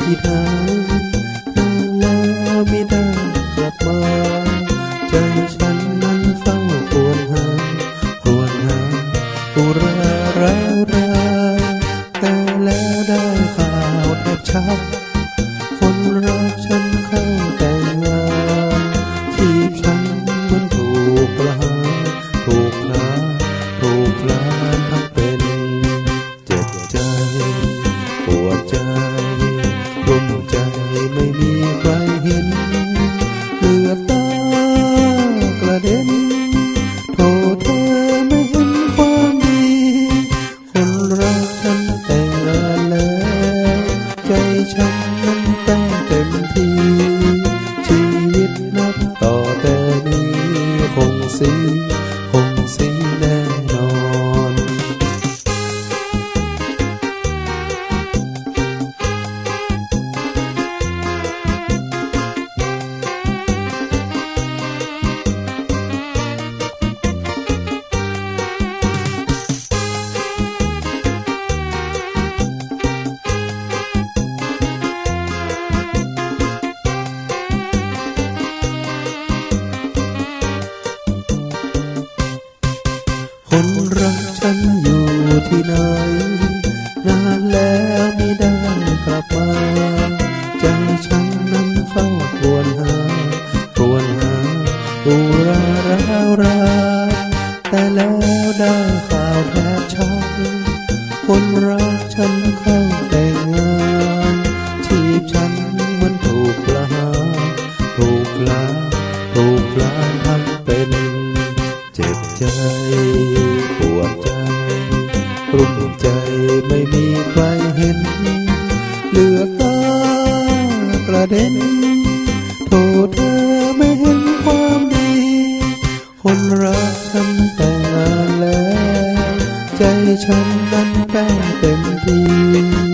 ที่ทางนานแล้วไม่ได้กลับมา ใจฉันนั้นเฝ้าปวดหาครวดหาอุราร้าวรายแต่แล้วได้ข่าวแทบชักคนรักฉันเข้าแต่งงานชีพฉันมันถูกประหารถูกลาถูกลาท ใจฉันนั้นแต่งเต็มที่ ชีวิตนับต่อแต่นี้คงสีค ที่ไหน นานแล้วไม่ได้กลับมา ใจฉันนั้นเฝ้าครวญหาครวญหาอุราร้าวราแต่แล้วได้ข่าวแทบชักคนรักฉันเข้า รุ่มใจไม่มีใครเห็น เหลือตากระเด็นโทษเธอไม่เห็นความดี คนรักทำแต่งงานแล้ว ใจฉันนั้นแป้งเต็มที่